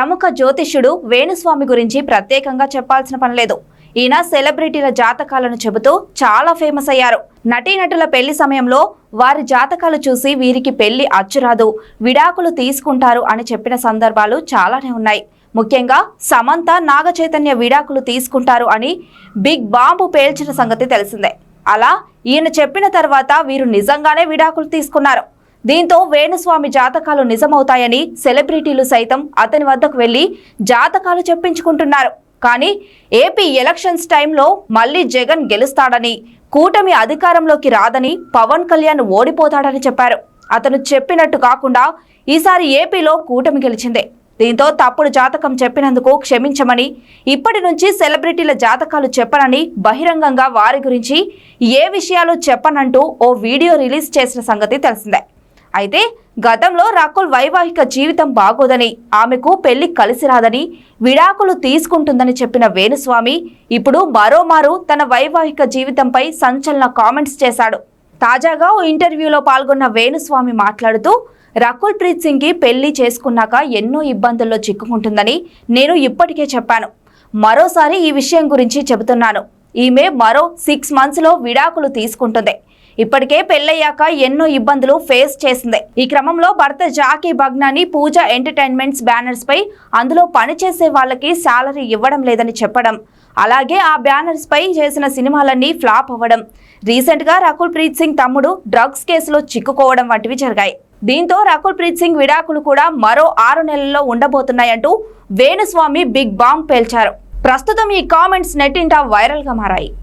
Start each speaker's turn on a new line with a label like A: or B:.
A: ప్రముఖ జ్యోతిష్యుడు వేణుస్వామి గురించి ప్రత్యేకంగా చెప్పాల్సిన పని లేదు. ఈయన సెలబ్రిటీల జాతకాలను చెబుతూ చాలా ఫేమస్ అయ్యారు. నటీనటుల పెళ్ళి సమయంలో వారి జాతకాలు చూసి వీరికి పెళ్ళి అచ్చురాదు విడాకులు తీసుకుంటారు అని చెప్పిన సందర్భాలు చాలానే ఉన్నాయి. ముఖ్యంగా సమంత నాగచైతన్య విడాకులు తీసుకుంటారు అని బిగ్ బాంబు పేల్చిన సంగతి తెలిసిందే. అలా ఈయన చెప్పిన తర్వాత వీరు నిజంగానే విడాకులు తీసుకున్నారు. దీంతో వేణుస్వామి జాతకాలు నిజమవుతాయని సెలబ్రిటీలు సైతం అతని వద్దకు వెళ్ళి జాతకాలు చెప్పించుకుంటున్నారు. కానీ ఏపీ ఎలక్షన్స్ టైంలో మళ్ళీ జగన్ గెలుస్తాడని కూటమి అధికారంలోకి రాదని పవన్ కళ్యాణ్ ఓడిపోతాడని చెప్పారు. అతను చెప్పినట్టు కాకుండా ఈసారి ఏపీలో కూటమి గెలిచిందే. దీంతో తప్పుడు జాతకం చెప్పినందుకు క్షమించమని ఇప్పటి నుంచి సెలబ్రిటీల జాతకాలు చెప్పనని బహిరంగంగా వారి గురించి ఏ విషయాలు చెప్పనంటూ ఓ వీడియో రిలీజ్ చేసిన సంగతి తెలిసిందే. అయితే గతంలో రకుల్ వైవాహిక జీవితం బాగోదని ఆమెకు పెళ్ళి కలిసి రాదని విడాకులు తీసుకుంటుందని చెప్పిన వేణుస్వామి ఇప్పుడు మరోమారు తన వైవాహిక జీవితంపై సంచలన కామెంట్స్ చేశాడు. తాజాగా ఓ ఇంటర్వ్యూలో పాల్గొన్న వేణుస్వామి మాట్లాడుతూ రకుల్ ప్రీత్ సింగ్కి పెళ్ళి చేసుకున్నాక ఎన్నో ఇబ్బందుల్లో చిక్కుకుంటుందని నేను ఇప్పటికే చెప్పాను. మరోసారి ఈ విషయం గురించి చెబుతున్నాను. ఈమె మరో సిక్స్ మంత్స్లో విడాకులు తీసుకుంటుంది. ఇప్పటికే పెళ్ళయ్యాక ఎన్నో ఇబ్బందులు ఫేస్ చేసింది. ఈ క్రమంలో భర్త జాకీ భగ్నాని పూజ ఎంటర్టైన్మెంట్స్ బ్యానర్స్ పై అందులో పనిచేసే వాళ్ళకి శాలరీ ఇవ్వడం లేదని చెప్పడం. అలాగే ఆ బ్యానర్స్ పై చేసిన సినిమాలన్నీ ఫ్లాప్ అవ్వడం. రీసెంట్గా రకుల్ ప్రీత్ సింగ్ తమ్ముడు డ్రగ్స్ కేసులో చిక్కుకోవడం వంటివి జరిగాయి. దీంతో రకుల్ ప్రీత్ సింగ్ విడాకులు కూడా మరో ఆరు నెలల్లో ఉండబోతున్నాయంటూ వేణుస్వామి బిగ్ బాంబ్ పేల్చారు. ప్రస్తుతం ఈ కామెంట్స్ నెట్టింట వైరల్గా మారాయి.